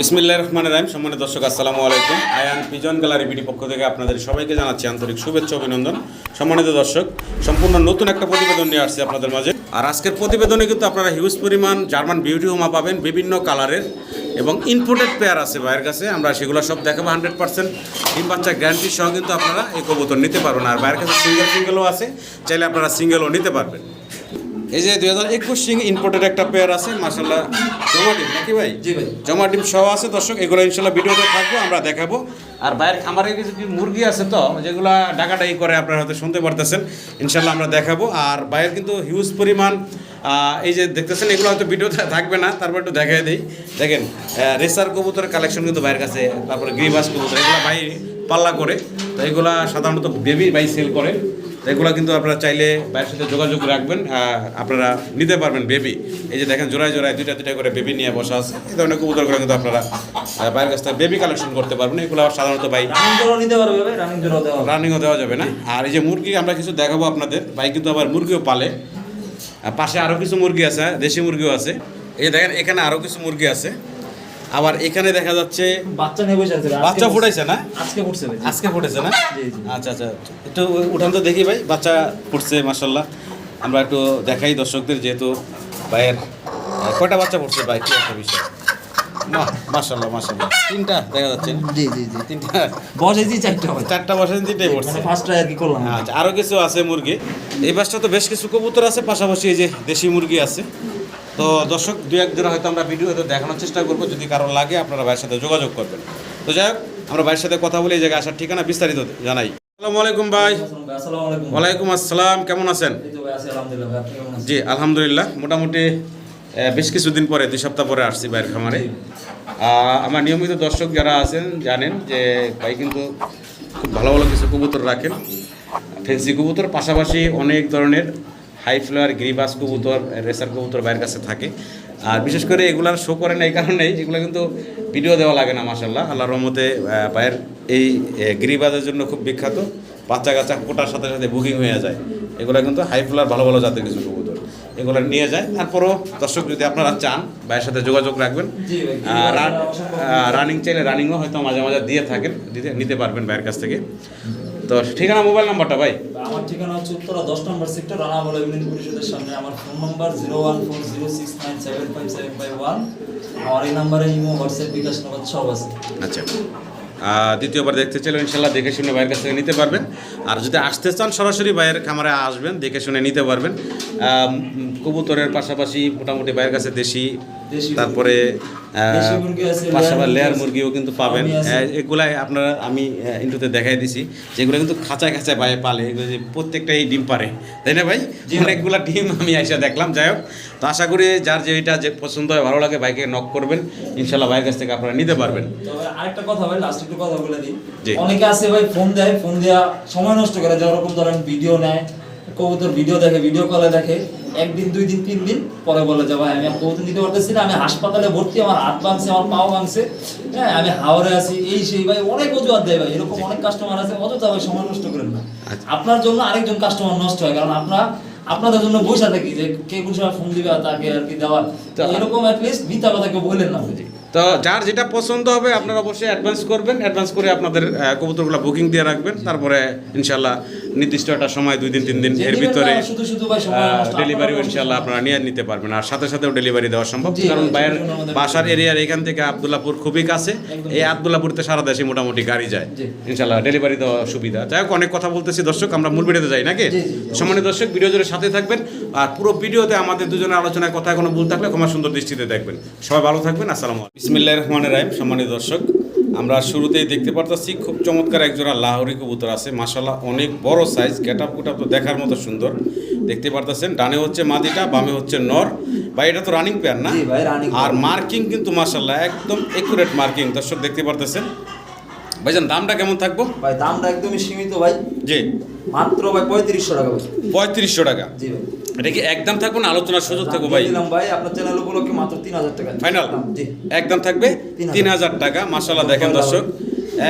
বিসমিল্লাহ রহমান রাহিম। সম্মানিত দর্শক, আসসালামু আলাইকুম। আয়ান পিজন গ্যালারি বিডি পক্ষ থেকে আপনাদের সবাইকে জানাচ্ছি আন্তরিক শুভেচ্ছা অভিনন্দন। সম্মানিত দর্শক, সম্পূর্ণ নতুন একটা প্রতিবেদন নিয়ে আসছি আপনাদের মাঝে। আর আজকের প্রতিবেদনে কিন্তু আপনারা হিউজ পরিমাণ জার্মান বিউটি হোমা পাবেন, বিভিন্ন কালারের এবং ইনপোর্টেড পেয়ার আছে ভাইয়ের কাছে। আমরা সেগুলো সব দেখাবো হান্ড্রেড পার্সেন্ট ডিম বাচ্চা গ্যারান্টির সহ কিন্তু আপনারা এই কবুতর নিতে পারবেন। আর ভাইয়ের কাছে সিঙ্গেল সিঙ্গেলও আছে। চাইলে আপনারা সিঙ্গেলও নিতে পারবেন। এই যে দুই হাজার একুশ সিং ইনপোর্টেড একটা পেয়ার আছে মাসাল্লাহ জমা ডিম নাকি ভাই? জি ভাই। জমা ডিম সহ আছে দর্শক এগুলো ইনশাল্লাহ ভিডিওতে থাকব আমরা দেখাবো। আর বাইরের খামারে কিছু কি মুরগি আছে তো যেগুলো ডাকাডাকি করে আপনারা হয়তো শুনতে পারতেছেন ইনশাল্লাহ আমরা দেখাবো। আর বাইরের কিন্তু হিউজ পরিমাণ এই যে দেখতেছেন এগুলো হয়তো ভিডিওতে থাকবে না তারপর একটু দেখাই দিই। দেখেন রেসার কবুতরের কালেকশন কিন্তু বাইরের কাছে তারপরে গ্রিবাস কবুতর এগুলো ভাই পাল্লা করে তো এগুলা সাধারণত বেবি বাই সেল করে। এগুলো কিন্তু আপনারা চাইলে বাইরের সাথে যোগাযোগ রাখবেন আপনারা নিতে পারবেন বেবি। এই যে দেখেন জোড়ায় জোড়ায় দুইটা দুইটা করে বেবি নিয়ে বসা আছে। এই ধরনের কবুতরগুলো কিন্তু আপনারা বাইরের কাছ থেকে বেবি কালেকশন করতে পারবেন। এগুলো সাধারণত ভাই রানিংও দেওয়া যাবে না। আর এই যে মুরগি আমরা কিছু দেখাবো আপনাদের। ভাই কিন্তু আবার মুরগিও পালে। আর পাশে আরও কিছু মুরগি আছে দেশি মুরগিও আছে। এই যে দেখেন এখানে আরও কিছু মুরগি আছে। আবার এখানে দেখা যাচ্ছে বাচ্চা নিয়ে বসে আছে বাচ্চা ফুটাইছে না? আজকে ফুটছে আজকে ফুটেছে না। আচ্ছা আচ্ছা। একটু উঠান তো দেখি ভাই বাচ্চা ফুটছে মাসাল্লাহ আমরা একটু দেখাই দর্শকদের যেহেতু ভাইয়ের কয়টা বাচ্চা ফুটছে ভাই? কি একটা বিষয়। বাহ মাসাল্লাহ মাসাল্লাহ তিনটা দেখা যাচ্ছে। জি জি জি। তিনটা। বসেছি চারটা চারটা বসে তিনটাই পড়ছে। মানে ফার্স্ট আর কি করলাম। আচ্ছা আরও কিছু আছে মুরগি। এই বাসটা তো বেশ কিছু কবুতর আছে পাশাপাশি এই যে দেশি মুরগি আছে। তো দর্শক দু এক জোড়া হয়তো আমরা ভিডিওতে দেখানোর চেষ্টা করব। যদি কারও লাগে আপনারা ভাইয়ের সাথে যোগাযোগ করবেন। তো যাই হোক আমরা ভাইয়ের সাথে কথা বলে এই জায়গায় আসার ঠিকানা বিস্তারিত জানাই। আসসালামু আলাইকুম ভাই। ওয়ালাইকুম আসসালাম কেমন আছেন? জি আলহামদুলিল্লাহ মোটামুটি বেশ কিছুদিন পরে দুই সপ্তাহ পরে আসছি ভাইয়ের খামারে। আমার নিয়মিত দর্শক যারা আছেন জানেন যে ভাই কিন্তু খুব ভালো ভালো কিছু কবুতর রাখেন। ফেন্সি কবুতর পাশাপাশি অনেক ধরনের হাই ফ্লোয়ার, গ্রিবাস কবুতর, রেসার কবুতর বাইরের কাছে থাকে। আর বিশেষ করে এগুলার শো করে না, এই কারণেই এগুলো কিন্তু ভিডিও দেওয়া লাগে না মাসাল্লাহ আল্লাহ রহমতে বাইরের এই গ্রিবাজের জন্য খুব বিখ্যাত। বাচ্চা কাচ্চা ফোটার সাথে সাথে বুকিং হয়ে যায়। এগুলো কিন্তু হাই ফ্লোয়ার, ভালো ভালো জাতের কিছু এগুলো নিয়ে যায়। তারপরও দর্শক যদি আপনারা চান ভাইয়ের সাথে যোগাযোগ রাখবেন। রানিং চাইলে রানিংও হয়তো মাঝে মাঝে দিয়ে থাকেন দিতে নিতে পারবেন ভাইয়ের কাছ থেকে। তো ঠিকানা মোবাইল নাম্বারটা ভাই? আমার ঠিকানা হচ্ছে উত্তরা দশ নম্বর সেক্টর রানাবল ইউনিয়ন পরিষদের সামনে। আমার phone number zero one four zero six nine seven five seven five one আমার এই নাম্বারে ইমো হোয়াটসঅ্যাপ বিকাশ নম্বর সব আছে। আচ্ছা। দ্বিতীয়বার দেখতে চাইলে ইনশাল্লাহ দেখে শুনে ভাইয়ের কাছ থেকে নিতে পারবেন। আর যদি আসতে চান সরাসরি ভাইয়ের খামারে আসবেন দেখে শুনে নিতে পারবেন। কবুতরের পাশাপাশি মোটামুটি ভাইয়ের কাছে দেশি তারপরে পাশাপাশি লেয়ার মুরগিও কিন্তু পাবেন। এগুলাই আপনারা আমি ইন্টুতে দেখাই দিছি যেগুলো কিন্তু খাঁচায় খাঁচায় ভাই পালে এগুলো যে প্রত্যেকটাই ডিম পারে। তাই না ভাই। অনেকগুলা ডিম আমি আইসা দেখলাম যাই হোক। তো আশা করি যার যে এটা যে পছন্দ হয় ভালো লাগে বাইকে নক করবেন। ইনশাল্লাহ ভাইয়ের কাছ থেকে আপনারা নিতে পারবেন। আরেকটা কথা ভাই লাস্ট একটু কথা বলে দিই। অনেকে আছে ভাই ফোন দেয় ফোন দেয়া সময় নষ্ট করে যেরকম ধরেন ভিডিও নেয় কবুতর ভিডিও দেখে ভিডিও কলে দেখে একদিন দুই দিন তিন দিন পরে বলে যে ভাই আমি আর কবুতর নিতে পারতেছি না আমি হাসপাতালে ভর্তি আমার হাত ভাঙছে আমার পাও ভাঙছে হ্যাঁ আমি হাওড়ে আছি এই সেই ভাই অনেক অজুহাত দেয় ভাই এরকম অনেক কাস্টমার আছে অযথা ভাই সময় নষ্ট করেন না। আচ্ছা। আপনার জন্য আরেকজন কাস্টমার নষ্ট হয় কারণ আপনার আপনাদের জন্য বসে থাকি যে কে কোন সময় ফোন দিবে তাকে আর কি দেওয়া? এরকম অ্যাটলিস্ট মিথ্যা কথা কেউ বললেন না। তো যার যেটা পছন্দ হবে আপনারা অবশ্যই অ্যাডভান্স করবেন। অ্যাডভান্স করে আপনাদের কবুতরগুলো বুকিং দিয়ে রাখবেন। তারপরে ইনশাল্লাহ নির্দিষ্ট একটা সময় দুই দিন তিন দিন এর ভিতরে না, শুধু শুধু ভাই সময় নষ্ট, ডেলিভারিও আপনারা ইনশাল্লাহ আপনারা নিয়ে নিতে পারবেন। আর সাথে সাথেও ডেলিভারি দেওয়া সম্ভব কারণ বাইরের বাসার এরিয়ার এখান থেকে আবদুল্লাপুর খুবই কাছে। এই আবদুল্লাপুরতে সারা দেশে মোটামুটি গাড়ি যায়। ইনশাল্লাহ ডেলিভারি দেওয়া সুবিধা। যাই হোক অনেক কথা বলতেছি দর্শক আমরা মূল ভিডিওতে যাই নাকি। সম্মানিত দর্শক ভিডিও জুড়ে সাথে থাকবেন। আর পুরো ভিডিওতে আমাদের দুজনের আলোচনায় কথা কোনো ভুল থাকলে ক্ষমা সুন্দর দৃষ্টিতে দেখবেন। সবাই ভালো থাকবেন আসসালামু আলাইকুম। বিসমিল্লাহ রহমানের রাহিম সম্মানিত দর্শক। আমরা শুরুতেই দেখতে পারতেছি খুব চমৎকার একজোড়া লাহরি কবুতর আছে। মাসাল্লাহ অনেক বড় সাইজ গেট আপ গুট তো দেখার মতো সুন্দর। দেখতে পারতেছেন ডানে হচ্ছে মাদিটা বামে হচ্ছে নর। বা এটা তো রানিং পেয়ার না? ভাই, আর মার্কিং কিন্তু মাসাল্লাহ একদম একুরেট মার্কিং দর্শক দেখতে পারতেছেন ভাইজান দামটা কেমন থাকব? ভাই দামটা একদমই সীমিত ভাই। জি। মাত্র ভাই পঁয়ত্রিশশো টাকা ভাই পঁয়ত্রিশশো টাকা? জি ভাই। এটা কি একদম থাকব না আলোচনার সুযোগ থাকব ভাই? দিলাম ভাই আপনার চ্যানেল উপলক্ষে মাত্র তিন হাজার টাকা। ফাইনাল জি। একদম থাকবে? তিন হাজার। টাকা মাসাল্লাহ দেখেন দর্শক।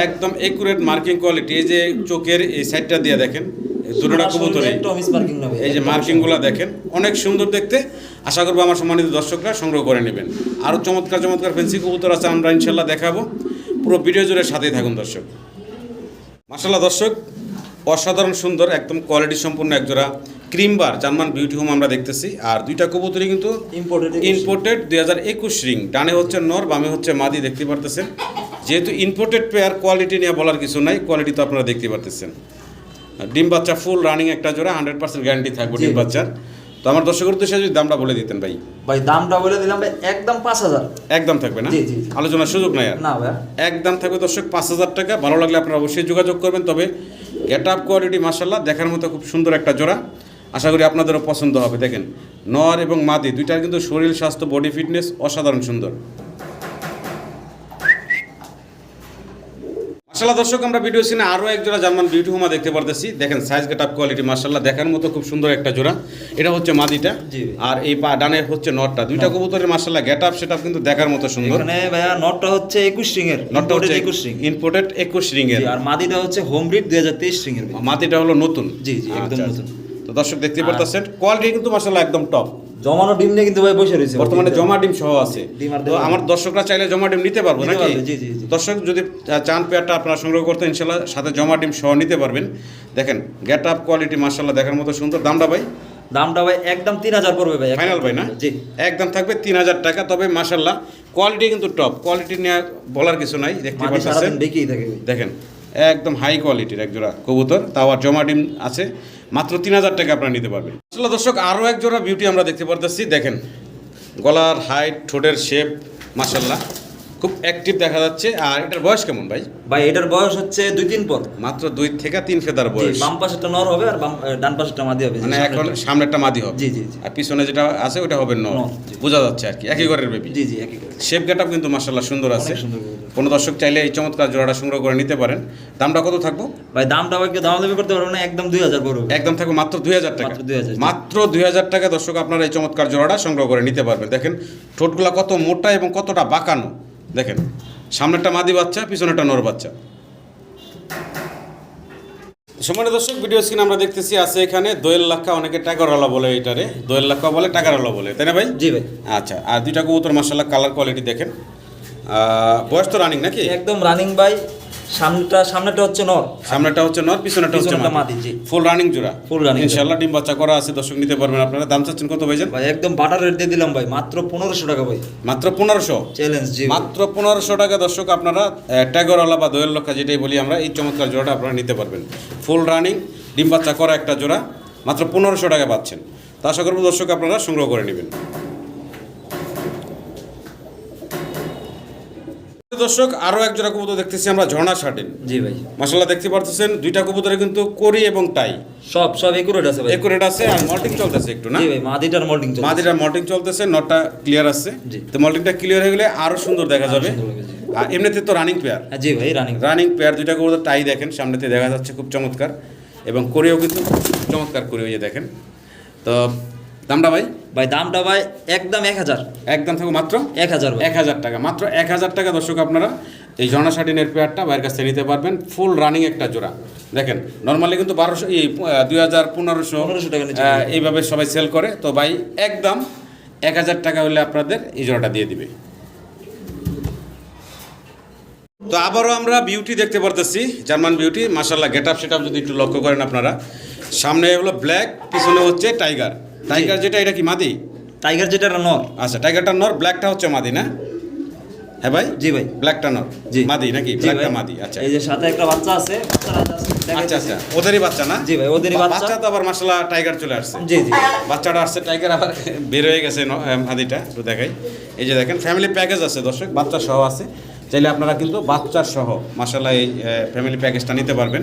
একদম একুরেট মার্কিং কোয়ালিটি এই যে চোখের এই সাইডটা দিয়ে দেখেন দুটোটা এই যে মার্কিংগুলো দেখেন অনেক সুন্দর দেখতে। আশা করব আমার সম্মানিত দর্শকরা সংগ্রহ করে নেবেন। আরও চমৎকার চমৎকার ফেন্সি কবুতর আছে আমরা ইনশাল্লাহ দেখাবো। পুরো ভিডিও জুড়ে সাথেই থাকুন দর্শক। মাসাল্লাহ দর্শক অসাধারণ সুন্দর একদম কোয়ালিটি সম্পূর্ণ একজোড়া ক্রিমবার জার্মান বিউটি হোম আমরা দেখতেছি। আর দুইটা কবুতরই কিন্তু ইম্পোর্টেড ইম্পোর্টেড দুই হাজার একুশ রিং ডানে হচ্ছে নর বামে হচ্ছে মাদি দেখতে পারতেছেন। যেহেতু ইম্পোর্টেড পেয়ার কোয়ালিটি নিয়ে বলার কিছু নাই কোয়ালিটি তো আপনারা দেখতে পারতেছেন। ডিম বাচ্চা ফুল রানিং একটা জোড়া হান্ড্রেড পার্সেন্ট গ্যারান্টি থাকবে ডিম। বাচ্চার। তো আমার দর্শকের উদ্দেশ্যে যদি দামটা বলে দিতেন ভাই। ভাই দামটা বলে দিলাম ভাই একদম পাঁচ হাজার। একদম থাকবে না। আলোচনার সুযোগ নাই আর। না ভাই। একদম থাকবে দর্শক পাঁচ হাজার টাকা ভালো লাগলে আপনারা অবশ্যই যোগাযোগ করবেন তবে গেট আপ কোয়ালিটি মাসাল্লাহ দেখার মতো খুব সুন্দর একটা জোড়া। আশা করি আপনাদেরও পছন্দ হবে দেখেন। নর এবং মাদি দুইটার কিন্তু শরীর স্বাস্থ্য বডি ফিটনেস অসাধারণ সুন্দর। মাসাল্লাহ দর্শক আমরা ভিডিও সিনে আরও এক জোড়া জার্মান বিউটি হোমা দেখতে পারতেছি। দেখেন সাইজ গেট আপ কোয়ালিটি মাসাল্লাহ দেখার মতো খুব সুন্দর একটা জোড়া। এটা হচ্ছে মাদিটা আর এই পা ডানে হচ্ছে নটটা। দুইটা কবুতরের মাসাল্লাহ গেট আপ সেটা কিন্তু দেখার মতো সুন্দর। ভাইয়া নটটা হচ্ছে একুশ রিং এর নটটা হচ্ছে একুশ রিং। ইম্পোর্টেড একুশ রিং এর আর মাদিটা হচ্ছে হোম ব্রিড দুই হাজার তেইশ রিং এর। মাটিটা হলো নতুন। জি, জি, একদম আচ্ছা, নতুন। আচ্ছা। তো দর্শক দেখতে পারতেছেন কোয়ালিটি কিন্তু মাসাল্লাহ একদম টপ জমানো ডিম নিয়ে কিন্তু ভাই বসে রয়েছে বর্তমানে জমা ডিম সহ আছে। তো আমার দর্শকরা চাইলে জমা ডিম নিতে পারব নাকি? জি, জি, জি। দর্শক যদি চান পেয়ারটা আপনারা সংগ্রহ করতে ইনশাল্লাহ সাথে জমা ডিম সহ নিতে পারবেন। দেখেন গেট আপ কোয়ালিটি মাসাল্লাহ দেখার মতো সুন্দর। দামটা ভাই? দামটা ভাই একদম তিন হাজার পড়বে ভাই ফাইনাল ভাই না? জি। একদম থাকবে তিন হাজার টাকা তবে মাসাল্লাহ কোয়ালিটি কিন্তু টপ কোয়ালিটি নিয়ে বলার কিছু নাই দেখতে পাচ্ছেন দেখেন একদম হাই কোয়ালিটির এক জোড়া কবুতর। তাও আর জমা ডিম আছে। মাত্র তিন হাজার টাকা আপনারা নিতে পারবেন। আসলে দর্শক আরও এক জোড়া বিউটি আমরা দেখতে পারতেছি। দেখেন, গলার হাইট ঠোঁটের শেপ মাসাল্লাহ খুব অ্যাক্টিভ দেখা যাচ্ছে। আর এটার বয়স কেমন ভাই? ভাই এটার বয়স হচ্ছে দুই তিন পর মাত্র দুই থেকে তিন ফেদার বয়স। বাম পাশেরটা নর হবে আর বাম- ডান পাশেরটা মাদি হবে মানে এখন সামনেরটা। মাদি হবে। জি, জি। আর পিছনে যেটা আছে ওটা হবে নর। বোঝা যাচ্ছে আর কি। একই ঘরের বেবি জি জি একই। শেপ গেট কিন্তু মাসাল্লাহ সুন্দর আছে। কোনো দর্শক চাইলে এই চমৎকার জোড়াটা সংগ্রহ করে নিতে পারেন। দামটা কত থাকব? ভাই দামটা কেউ দাম দাবি করতে পারব না একদম দুই হাজার পড়বে। একদম থাকবে মাত্র দুই হাজার টাকা। মাত্র 2000 জি। মাত্র দুই হাজার টাকা দর্শক আপনারা এই চমৎকার জোড়াটা সংগ্রহ করে নিতে পারবেন। দেখেন ঠোঁটগুলা কত মোটা এবং কতটা বাঁকানো। দেখেন সামনেরটা মাদি বাচ্চা পিছনেরটা নর বাচ্চা। সময় দর্শক ভিডিও স্ক্রিন আমরা দেখতেছি আছে এখানে দোয়েল লাক্ষা অনেকে টাকারওয়ালা বলে এটারে। দোয়েল লাক্ষা বলে টাকারওয়ালা বলে তাই না ভাই? জি ভাই। আচ্ছা আর দুইটা কবুতর মার্শাল্লাহ কালার কোয়ালিটি দেখেন। বয়স তো রানিং নাকি? একদম রানিং ভাই। সামনেটা সামনেটা হচ্ছে নর। সামনেটা হচ্ছে নর পিছনেটা হচ্ছে মাদি জি। ফুল রানিং জোড়া। Running জোড়া। ইনশাআল্লাহ ডিম বাচ্চা করা আছে দর্শক নিতে পারবেন আপনারা। দাম চাচ্ছেন কত ভাইজান? ভাই একদম বাটার রেট দিয়ে দিলাম ভাই। মাত্র পনেরোশো টাকা ভাই। মাত্র পনেরোশো? চ্যালেঞ্জ জি। মাত্র পনেরোশো টাকা দর্শক আপনারা ট্যাগরওয়ালা বা দোয়েল লক্ষা যেটাই বলি আমরা এই চমৎকার জোড়াটা আপনারা নিতে পারবেন। ফুল রানিং ডিম বাচ্চা করা একটা জোড়া। মাত্র পনেরোশো টাকা পাচ্ছেন। তা আশা করব দর্শক আপনারা সংগ্রহ করে নেবেন। দর্শক আরও এক জোড়া কবুতর দেখতেছি আমরা ঝর্ণা শার্টেন জি ভাই। মাসাল্লাহ দেখতে পারতেছেন দুইটা কবুতরে কিন্তু করি এবং টাই। সব সব একুরেট আছে ভাই। একুরেট আছে আর মল্টিং চলতেছে একটু না? জি ভাই মাদিটার মোল্ডিং চলছে মাদিরা মল্টিং চলতেছে নটটা ক্লিয়ার আছে। জি। তো মল্টিংটা ক্লিয়ার হয়ে গেলে আরও সুন্দর দেখা যাবে। আর এমনিতে তো রানিং পেয়ার হ্যাঁ জি ভাই রানিং রানিং পেয়ার দুইটা কবুতর টাই দেখেন সামনেতে দেখা যাচ্ছে খুব চমৎকার। এবং কোরিও কিন্তু চমৎকার করে ওই যে দেখেন। তো দামটা ভাই? ভাই দামটা ভাই একদম এক হাজার। একদম থাকো মাত্র এক হাজার এক হাজার টাকা। মাত্র এক হাজার টাকা দর্শক আপনারা এই জনা শার্টিনের পেয়ারটা বাইরের কাছ থেকে নিতে পারবেন। ফুল রানিং একটা জোড়া। দেখেন নর্মালি কিন্তু বারোশো এই দুই হাজার পনেরোশো 1500 টাকা এইভাবে সবাই সেল করে। তো ভাই একদম এক হাজার টাকা হলে আপনাদের এই জোড়াটা দিয়ে দিবে। তো আবারও আমরা বিউটি দেখতে পারতেছি জার্মান বিউটি মাসাল্লাহ গেট আপ সেট যদি একটু লক্ষ্য করেন আপনারা। সামনে হলো ব্ল্যাক পিছনে হচ্ছে টাইগার টাইগার যেটা এটা কি মাদি? টাইগার যেটা নর। আচ্ছা টাইগারটা নর ব্ল্যাকটা হচ্ছে মাদি না? হ্যাঁ ভাই? জি ভাই। ব্ল্যাকটা নর। জি। মাদি নাকি? ব্ল্যাকটা। মাদি আচ্ছা। এই যে সাথে একটা বাচ্চা আছে আচ্ছা আচ্ছা। ওদেরই বাচ্চা না? জি ভাই, ওদেরই বা- বাচ্চা। তো আবার মাসাল্লাহ টাইগার চলে আসছে। জি জি। বাচ্চাটা আসছে টাইগার আবার বের হয়ে গেছে মাদিটা। একটু দেখাই। এই যে দেখেন ফ্যামিলি প্যাকেজ আছে দর্শক বাচ্চা সহ আছে। চাইলে আপনারা কিন্তু বাচ্চা সহ মাসাল্লাহ এই ফ্যামিলি প্যাকেজটা নিতে পারবেন।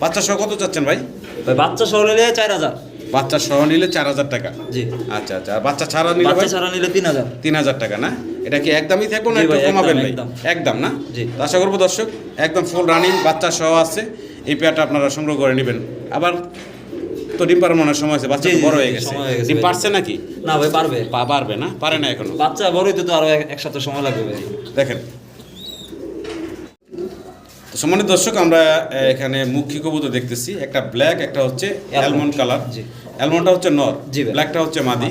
বাচ্চা সহ কত চাচ্ছেন ভাই? ভাই বাচ্চা সহ নিলে চার হাজার। বাচ্চা সহ নিলে চার হাজার টাকা। জি। আচ্ছা আচ্ছা। বাচ্চা ছাড়া নিলে বাচ্চা ছাড়া নিলে তিন হাজার। তিন হাজার টাকা না? এটা কি একদমই থাকব না একটু কমাবেন ভাই? একদম। না? জি। আশা করব দর্শক একদম ফুল রানিং বাচ্চা সহ আছে। এই পেয়ারটা আপনারা সংগ্রহ করে নেবেন। আবার তো ডিম পাড়ার মনে সময় আছে বাচ্চা বড় হয়ে গেছে। ডিম পারছে নাকি? না ভাই পারবে। পা পারবে না? পারে না এখনও। বাচ্চা বড়ই তো তো আরও এক- একসাথে সময় লাগবে ভাই। দেখেন। তো সম্মানিত দর্শক আমরা এখানে মুখী কবুতর দেখতেছি। একটা ব্ল্যাক একটা হচ্ছে অ্যালমন্ড কালার জি। অ্যালমন্ডটা হচ্ছে নর। ব্ল্যাকটা হচ্ছে মাদি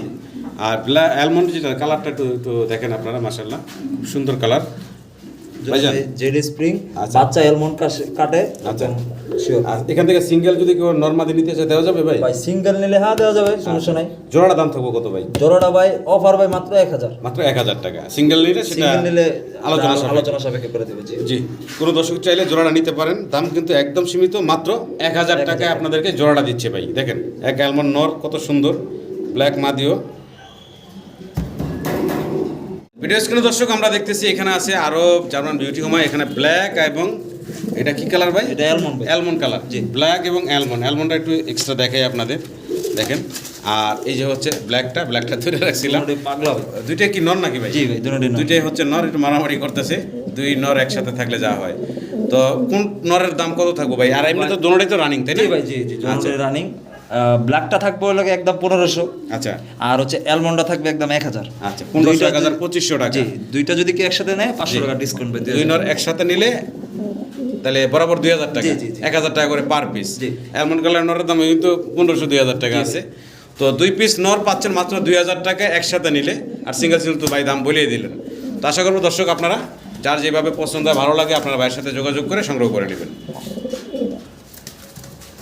আর ব্ল্যাক অ্যালমন্ড যেটা কালারটা একটু দেখেন আপনারা মাসাল্লাহ খুব সুন্দর কালার। জেড স্প্রিং আচ্ছা। বাচ্চা এলমন্ড কাটে আচ্ছা। এখান থেকে সিঙ্গেল যদি কেউ নর্মাদি নিতে চায় দেওয়া যাবে ভাই? ভাই সিঙ্গেল নিলে হ্যাঁ দেওয়া যাবে সমস্যা নাই। জোড়াটা দাম থাকবে কত ভাই? জোড়াটা ভাই অফার ভাই মাত্র এক হাজার। মাত্র এক হাজার টাকা। সিঙ্গেল নিলে সেটা সিঙ্গেল নিলে আলোচনা আলোচনা সাপেক্ষে করে দেবে জি। জি। কোনো দর্শক চাইলে জোড়াটা নিতে পারেন। দাম কিন্তু একদম সীমিত মাত্র এক হাজার টাকায় আপনাদেরকে জোড়াটা দিচ্ছে ভাই। দেখেন এক অ্যালমন্ড নর কত সুন্দর ব্ল্যাক মাদিও। ভিডিও স্ক্রিনে দর্শক আমরা দেখতেছি এখানে আছে আরও জার্মান বিউটি হোমা এখানে ব্ল্যাক এবং এটা কি কালার ভাই? এটা অ্যালমন্ড অ্যালমন্ড কালার জি। ব্ল্যাক এবং অ্যালমন্ড অ্যালমন্ডটা একটু এক্সট্রা দেখাই আপনাদের। দেখেন। আর এই যে হচ্ছে ব্ল্যাকটা ব্ল্যাকটা ধরে রাখছিলাম। দুটোই পাগলা ভাই। দুইটা কি নর নাকি ভাই? জি ভাই দুইটাই হচ্ছে নর একটু মারামারি করতেছে। দুই নর একসাথে থাকলে যা হয়। তো কোন নরের দাম কত থাকব ভাই? আর এমনি তো দোনোটাই তো রানিং তাই না? ভাই জি জি আচ্ছা। রানিং ব্ল্যাকটা থাকবে হলো একদম পনেরোশো। আচ্ছা। আর হচ্ছে অ্যালমন্ডটা থাকবে একদম এক হাজার। আচ্ছা পনেরোশো এক হাজার পঁচিশশো টাকা? দুইটা যদি কি একসাথে নেয় পাঁচশো টাকা ডিসকাউন্ট পেয়ে দুই নর একসাথে নিলে তাহলে বরাবর দুই হাজার টাকা। এক হাজার টাকা করে পার পিস অ্যালমন্ড কালার নরের দাম কিন্তু পনেরোশো দুই হাজার টাকা আছে। তো দুই পিস নর পাচ্ছেন মাত্র দুই হাজার টাকা একসাথে নিলে। আর সিঙ্গেল সিঙ্গেল তো ভাই দাম বলিয়ে দিলেন। তো আশা করব দর্শক আপনারা যার যেভাবে পছন্দ হয় ভালো লাগে আপনারা ভাইয়ের সাথে যোগাযোগ করে সংগ্রহ করে নেবেন।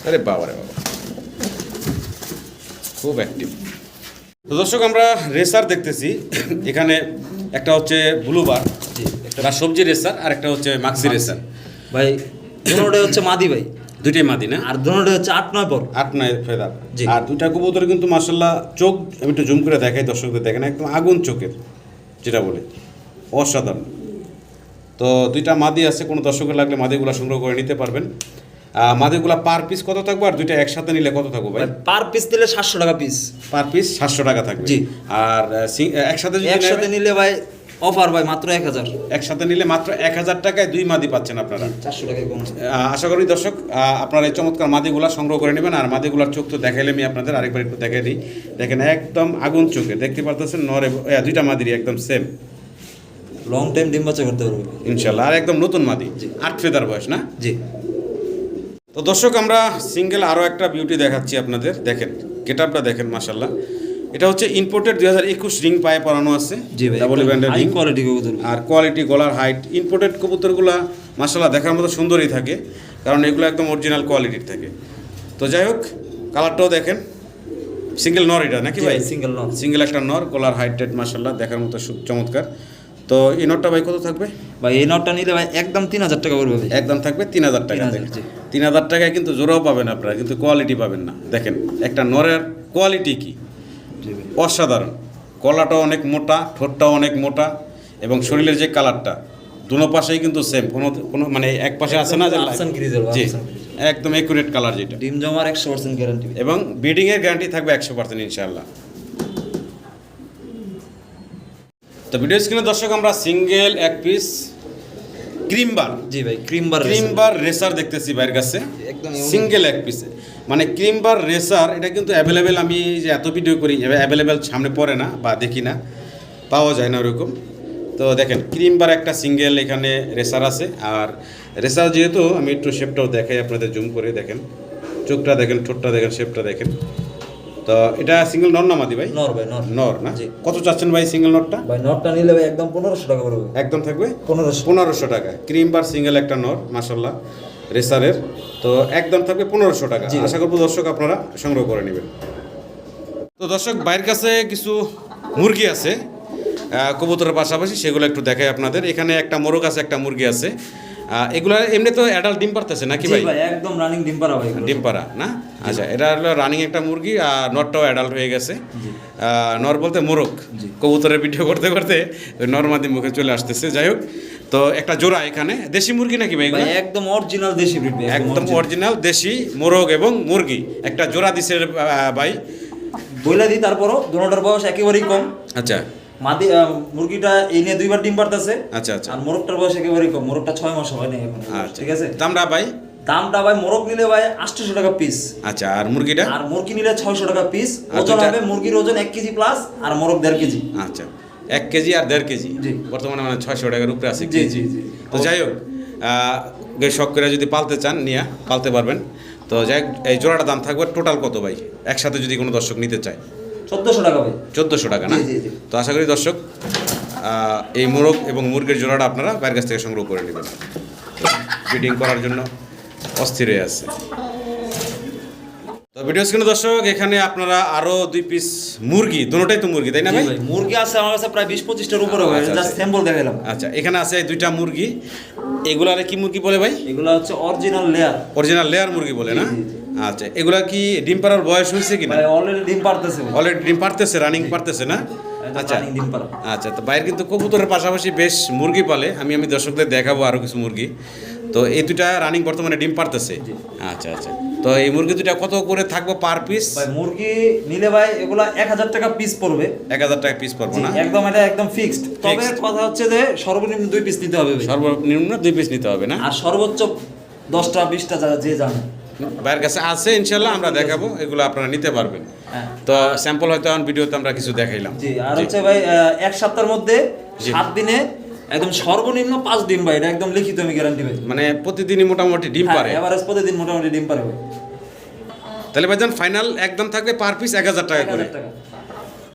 আরে বাবা রে বাবা। খুব অ্যাক্টিভ তো দর্শক আমরা রেসার দেখতেছি। এখানে একটা হচ্ছে ব্লু বার জি একটা সবজি রেসার আর একটা হচ্ছে মাক্সি রেসার। ভাই দুটোটাই হচ্ছে মাদি ভাই। দুইটাই মাদি না? আর দুটোটাই হচ্ছে আট নয় পর আট নয় ফেদার। আর দুইটা কবুতর কিন্তু মার্শাল্লাহ চোখ আমি একটু জুম করে দেখাই দর্শকদের দেখেন একদম আগুন চোখের যেটা বলে। অসাধারণ। তো দুইটা মাদি আছে কোনো দর্শকের লাগলে মাদিগুলো সংগ্রহ করে নিতে পারবেন। আহ, পার পিস কত থাকবে আর দুইটা একসাথে নিলে কত থাকবে ভাই? পার পিস দিলে সাতশো টাকা পিস পার পিস সাতশো টাকা থাকবে। জি। আর একসাথে একসাথে নিলে ভাই অফার ভাই মাত্র এক হাজার। একসাথে নিলে মাত্র এক হাজার টাকায় দুই মাদি পাচ্ছেন আপনারা। চারশো টাকায় আশা করি দর্শক আপনারা এই চমৎকার মাদিগুলা সংগ্রহ করে নেবেন আর মাদিগুলার চোখ তো দেখাইলে আমি আপনাদের আরেকবার একটু দেখাই দিই। দেখেন একদম আগুন চোখে দেখতে পারতেছেন নর দুইটা মাদিরই একদম সেম লং টাইম ডিম বাচ্চা করতে পারবে। ইনশাল্লাহ আর একদম নতুন মাদি আট ফেদার বয়স না? জি। তো দর্শক আমরা সিঙ্গেল আরও একটা বিউটি দেখাচ্ছি আপনাদের। দেখেন গেটআপটা দেখেন মাসাল্লাহ এটা হচ্ছে ইম্পোর্টেড দুই হাজার একুশ রিং পায়ে পরানো আছে। জি ডাবল ব্যান্ডের রিং কোয়ালিটি কবুতর। আর কোয়ালিটি গলার হাইট ইম্পোর্টেড কবুতরগুলো মাসাল্লাহ দেখার মতো সুন্দরই থাকে। কারণ এগুলো একদম অরিজিনাল কোয়ালিটির থাকে। তো যাই হোক কালারটাও দেখেন। সিঙ্গেল নর এটা নাকি ভাই? সিঙ্গেল নর সিঙ্গেল একটা নর গলার হাইট টেট মাসাল্লাহ দেখার মতো চমৎকার। তো এই নটটা ভাই কত থাকবে? ভাই এই নটটা নিলে ভাই একদম তিন হাজার টাকা পড়বে একদম থাকবে তিন হাজার টাকা 3000 থেকে। জি। তিন হাজার টাকায় কিন্তু জোড়াও পাবেন আপনারা কিন্তু কোয়ালিটি পাবেন না। দেখেন একটা নরের কোয়ালিটি কি? অসাধারণ। গলাটাও অনেক মোটা ঠোঁটটাও অনেক মোটা এবং শরীরের যে কালারটা দুনো পাশেই কিন্তু সেম কোনো কোনো মানে এক পাশে আছে না জি একদম একুরেট কালার যেটা। ডিম জমার একশো পার্সেন্ট গ্যারান্টি এবং ব্রিডিংয়ের গ্যারান্টি থাকবে একশো পার্সেন্ট ইনশাআল্লাহ। তো ভিডিও স্ক্রিনে দর্শক আমরা সিঙ্গেল এক পিস ক্রিম বার জি ভাই ক্রিম বার ক্রিম রেসার দেখতেছি বাইরের কাছে। একদম সিঙ্গেল এক পিসে মানে ক্রিম বার রেসার এটা কিন্তু অ্যাভেলেবেল আমি যে এত ভিডিও করি অ্যাভেলেবেল সামনে পড়ে না বা দেখি না পাওয়া যায় না ওরকম। তো দেখেন ক্রিম বার একটা সিঙ্গেল এখানে রেসার আছে আর রেসার যেহেতু আমি একটু শেপটাও দেখাই আপনাদের জুম করে দেখেন। চোখটা দেখেন ঠোঁটটা দেখেন শেপটা দেখেন। তো এটা সিঙ্গেল নর না মাদি ভাই? নর ভাই নর নর না। কত চাচ্ছেন ভাই সিঙ্গেল নরটা ভাই নটটা নিলে ভাই একদম পনেরোশো টাকা পড়বে। একদম থাকবে? পনেরোশো। পনেরোশো টাকা। ক্রিম বার সিঙ্গেল একটা নর মাসাল্লাহ রেসারের। তো একদম থাকবে পনেরোশো টাকা। আশা করব দর্শক আপনারা সংগ্রহ করে নেবেন। তো দর্শক বাইরের কাছে কিছু মুরগি আছে কবুতরের পাশাপাশি সেগুলো একটু দেখাই আপনাদের। এখানে একটা মোরগ আছে একটা মুরগি আছে। এগুলো এমনি তো অ্যাডাল্ট ডিম পারতেছে নাকি ভাই? একদম রানিং ডিম পারা ভাই ডিম পাড়া না? আচ্ছা এটা হলো রানিং একটা মুরগি আর নরটাও অ্যাডাল্ট হয়ে গেছে। নর বলতে মোরগ। কবুতরের ভিডিও করতে করতে নর্মাদি মুখে চলে আসতেছে। যাই হোক তো একটা জোড়া এখানে। দেশি মুরগি নাকি ভাই একদম অরিজিনাল দেশি একদম অরিজিনাল দেশি মোরগ এবং মুরগি। একটা জোড়া দিছে ভাই। বইলা দিই তারপরও দুটোটার বয়স একেবারেই কম। আচ্ছা। মাদি মুরগিটা এই নিয়ে দুইবার ডিম পারতেছে। আচ্ছা আচ্ছা। আর মোরগটার বয়স একেবারেই কম মোরগটা ছয় মাস হয় না এখন। আচ্ছা। ঠিক আছে? দামটা ভাই? দামটা ভাই মোরগ নিলে ভাই আটশোশো টাকা পিস আচ্ছা আর মুরগিটা? আর মুরগি নিলে ছয়শো টাকা পিস আর ওজন হবে মুরগির ওজন এক কেজি প্লাস আর মোরগ দেড় কেজি। আচ্ছা এক কেজি আর দেড় কেজি। বর্তমানে মানে ছয়শো টাকার উপরে আছে জি, জি, জি। তো যাই হোক শখ করে যদি পালতে চান নিয়ে পালতে পারবেন। তো যাই হোক, এই জোড়াটা দাম থাকবে টোটাল কত ভাই? একসাথে যদি কোনো দর্শক নিতে চায়। চোদ্দশো টাকা ভাই। চোদ্দোশো টাকা না। তো আশা করি দর্শক এই মোরগ এবং মুরগির জোড়াটা আপনারা বাইরের কাছ থেকে সংগ্রহ করে নেবেন। ফিটিং করার জন্য অস্থির হয়ে আছে। তো ভিডিও স্ক্রিনে দর্শক এখানে আপনারা আরও দুই পিস মুরগি দুটোটাই তো মুরগি তাই না ভাই? মুরগি আছে আমার কাছে প্রায় বিশ পঁচিশটার উপরে জাস্ট। স্যাম্পল দেখালাম আচ্ছা। এখানে আছে দুইটা মুরগি। এগুলারে কি মুরগি বলে ভাই? এগুলো হচ্ছে অরিজিনাল লেয়ার অরিজিনাল লেয়ার মুরগি বলে না? আচ্ছা এগুলা কি ডিম পাড়ার বয়স হয়েছে কিনা? ভাই অলরেডি ডিম পারতেছে অলরেডি ডিম পারতেছে রানিং পারতেছে না? আচ্ছা। ডিম পাড়া। আচ্ছা তো বাইরে কিন্তু কবুতরের পাশাপাশি বেশ মুরগি পালে। আমি আমি দর্শকদের দেখাবো আরও কিছু মুরগি। তো এই দুটা রানিং বর্তমানে ডিম পারতেছে আচ্ছা আচ্ছা। তো এই মুরগি দুটা কত করে থাকব পার পিস ভাই মুরগি নিলে ভাই এগুলা এক হাজার টাকা পিস পড়বে। এক হাজার টাকা পিস পারব জি, না? একদম এটা একদম ফিক্সড তবে কথা হচ্ছে যে সর্বনিম্ন দুই পিস নিতে হবে ভাই। সর্বনিম্ন দুই পিস নিতে হবে না? আর সর্বোচ্চ দশটা বিশটা যারা যে জানে। বাইরের কাছে আছে ইনশাল্লাহ আমরা দেখাবো এগুলো আপনারা নিতে পারবেন। হ্যাঁ। তো স্যাম্পল হয়তো এখন ভিডিওতে আমরা কিছু দেখাইলাম। জি আর হচ্ছে ভাই এক সপ্তাহের মধ্যে সাত দিনে একদম সর্বনিম্ন পাঁচ ডিম ভাই এটা একদম লিখিত আমি গ্যারান্টি ভাই। মানে প্রতিদিনই মোটামুটি ডিম পারে। এভারেজ প্রতিদিন মোটামুটি ডিম পারে ভাই। তাহলে ভাইজান ফাইনাল একদম থাকবে পার পিস এক হাজার টাকা করে।